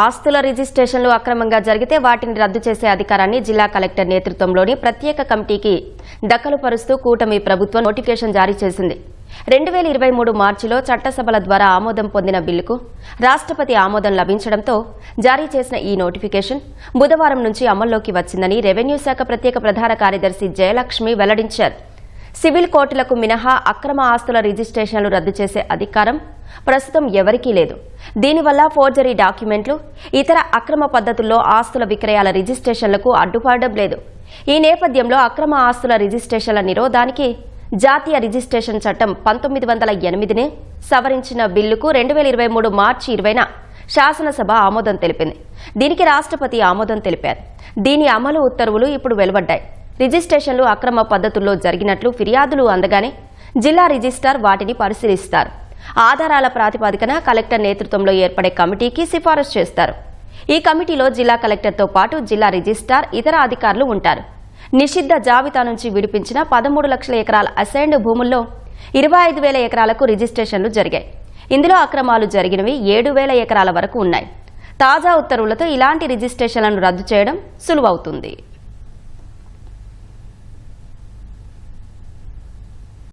ఆస్తుల రిజిస్ట్రేషన్లు అక్రమంగా జరిగితే వాటిని రద్దు చేసే అధికారాన్ని జిల్లా కలెక్టర్ నేతృత్వంలోని ప్రత్యేక కమిటీకి దఖలుపరుస్తూ కూటమి ప్రభుత్వం నోటిఫికేషన్ జారీ చేసింది. రెండు వేల ఇరవై మూడు మార్చిలో చట్టసభల ద్వారా ఆమోదం పొందిన బిల్లుకు రాష్ట్రపతి ఆమోదం లభించడంతో జారీ చేసిన ఈ నోటిఫికేషన్ బుధవారం నుంచి అమల్లోకి వచ్చిందని రెవెన్యూ శాఖ ప్రత్యేక ప్రధాన కార్యదర్శి జయలక్ష్మి వెల్లడించారు. సివిల్ కోర్టులకు మినహా అక్రమ ఆస్తుల రిజిస్ట్రేషన్లు రద్దు చేసే అధికారం ప్రస్తుతం ఎవరికీ లేదు. దీనివల్ల ఫోర్జరీ డాక్యుమెంట్లు ఇతర అక్రమ పద్ధతుల్లో ఆస్తుల విక్రయాల రిజిస్ట్రేషన్లకు అడ్డుపడడం లేదు. ఈ నేపథ్యంలో అక్రమ ఆస్తుల రిజిస్ట్రేషన్ల నిరోధానికి జాతీయ రిజిస్ట్రేషన్ చట్టం పంతొమ్మిది వందల ఎనిమిదిని సవరించిన బిల్లుకు రెండు వేల ఇరవై మూడు మార్చి ఇరవైన శాసనసభ ఆమోదం తెలిపింది. దీనికి రాష్ట్రపతి ఆమోదం తెలిపారు. దీని అమలు ఉత్తర్వులు ఇప్పుడు వెలువడ్డాయి. రిజిస్ట్రేషన్లు అక్రమ పద్ధతుల్లో జరిగినట్లు ఫిర్యాదులు అందగానే జిల్లా రిజిస్ట్రార్ వాటిని పరిశీలిస్తారు. ఆధారాల ప్రాతిపదికన కలెక్టర్ నేతృత్వంలో ఏర్పడే కమిటీకి సిఫారసు చేస్తారు. ఈ కమిటీలో జిల్లా కలెక్టర్తో పాటు జిల్లా రిజిస్ట్రార్ ఇతర అధికారులు ఉంటారు. నిషిద్ధ జాబితా నుంచి విడిపించిన పదమూడు లక్షల ఎకరాల అసైన్డ్ భూముల్లో ఇరవై ఐదు వేల ఎకరాలకు రిజిస్ట్రేషన్లు జరిగాయి. ఇందులో అక్రమాలు జరిగినవి ఏడు వేల ఎకరాల వరకు ఉన్నాయి. తాజా ఉత్తర్వులతో ఇలాంటి రిజిస్ట్రేషన్లను రద్దు చేయడం సులువవుతుంది.